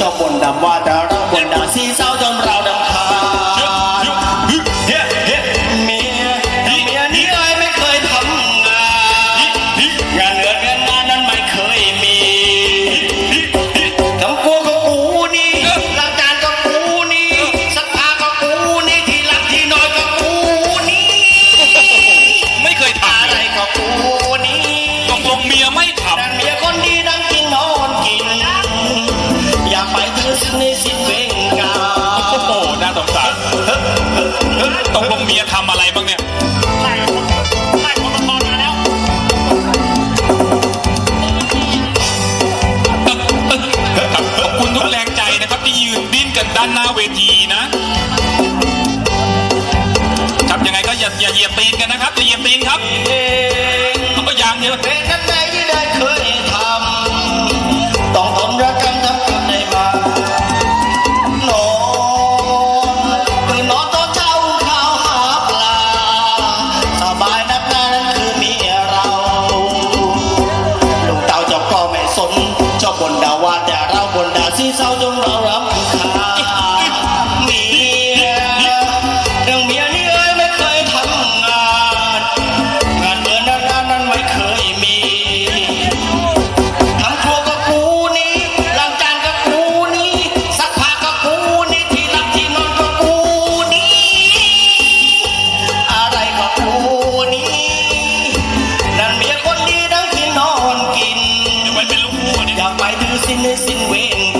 จอมบนดำว่าแต่เราบนดาสีเศร้าจนเราดำคาญเมียเมียนี้เลยไม่เคยทำนงาน ตกลงเมียทำอะไรบ้างเนี่ยไล่ไล่คนละครมาแล้วขอบคุณทุกแรงใจนะครับที่ยืนดิ้นกันด้านหน้าเวทีนะครับยังไงก็อย่าอย่าเหยียบตีนกันนะครับอย่าเหยียบตีนครับเองเขาก็ยังเยอะ สนชอบบนด่าว่าแต่เราบนด่าสีเศร้าจนเรารำคาญ ยคน